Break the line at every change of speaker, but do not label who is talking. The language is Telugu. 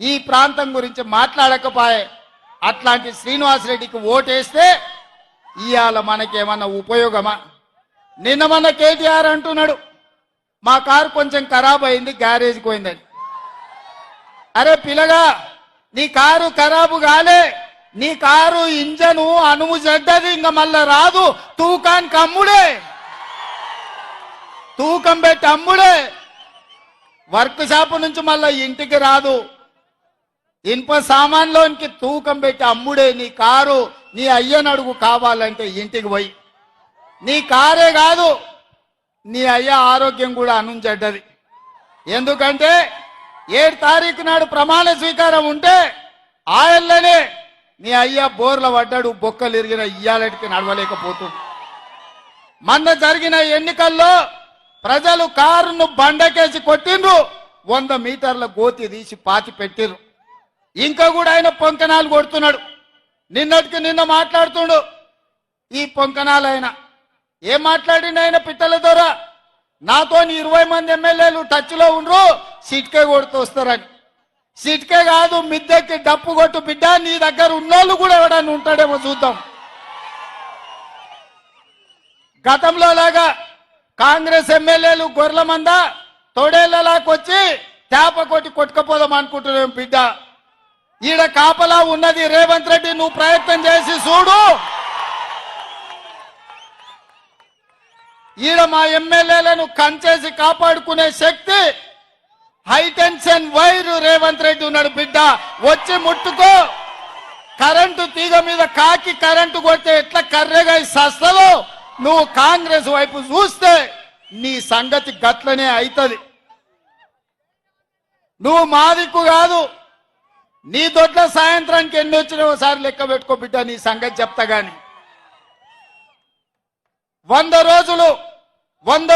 ఈ ప్రాంతం గురించి మాట్లాడకపోయే అట్లాంటి శ్రీనివాసరెడ్డికి ఓటేస్తే ఇవాళ మనకేమన్నా ఉపయోగమా? నిన్న మన కేటీఆర్ అంటున్నాడు మా కారు కొంచెం ఖరాబ్ అయింది గ్యారేజ్కి పోయిందని. అరే పిల్లగా నీ కారు ఖరాబు కాలే నీ కారు ఇంజను అనుము చెడ్డది ఇంకా మళ్ళా రాదు తూకాన్ కమ్ముడే. తూకం పెట్టి అమ్ముడే. వర్క్ షాప్ నుంచి మళ్ళా ఇంటికి రాదు. ఇనుప సామాన్లోనికి తూకం పెట్టి అమ్ముడే నీ కారు నీ అయ్యనడుగు కావాలంటే ఇంటికి పోయి. నీ కారే కాదు నీ అయ్య ఆరోగ్యం కూడా అనుంచడ్డది ఎందుకంటే ఏడు తారీఖు నాడు ప్రమాణ స్వీకారం ఉంటే ఆయనలోనే నీ అయ్య బోర్ల పడ్డాడు బొక్కలు ఇరిగిన ఇయ్యాలటికి నడవలేకపోతుంది మొన్న జరిగిన ఎన్నికల్లో ప్రజలు కారును బండకేసి కొట్టిండ్రు వంద మీటర్ల గోతి తీసి పాతి పెట్టిర్రు. ఇంకా కూడా ఆయన పొంకనాలు కొడుతున్నాడు. నిన్నటికి నిన్న మాట్లాడుతుండు. ఈ పొంకనాలు ఆయన. ఏం మాట్లాడిండు ఆయన పిట్టల ద్వారా? నాతో ఇరవై మంది ఎమ్మెల్యేలు టచ్లో ఉండ్రు సిట్కే కొడుతూ వస్తారని. సిట్కే కాదు మిద్దెకి డప్పు కొట్టు బిడ్డ నీ దగ్గర ఉన్నోళ్ళు కూడా ఎవడన్నా ఉంటాడేమో చూద్దాం. గతంలో లాగా కాంగ్రెస్ ఎమ్మెల్యేలు గొర్రెల మంద తొడేళ్ళలాకొచ్చి చేప కొట్టి కొట్టుకపోదాం అనుకుంటున్నాం బిడ్డ. ఈడ కాపలా ఉన్నది రేవంత్ రెడ్డి నువ్వు ప్రయత్నం చేసి చూడు. ఈడ మా ఎమ్మెల్యేలను కంచేసి కాపాడుకునే శక్తి high tension wire Revanth Reddy ఉన్నాడు బిడ్డ. వచ్చి ముట్టుకో. కరెంటు తీగ మీద కాకి కరెంటు కొడితే ఎట్లా కర్రెగా సస్తలో? నువ్వు కాంగ్రెస్ వైపు చూస్తే నీ సంగతి గట్లనే అవుతుంది నువ్వు మాదిక్కు కాదు. నీ దొడ్ల సాయంత్రానికి ఎన్ని వచ్చినా ఒకసారి లెక్క పెట్టుకో బిడ్డ నీ సంగతి చెప్తా గాని. వంద రోజులు వంద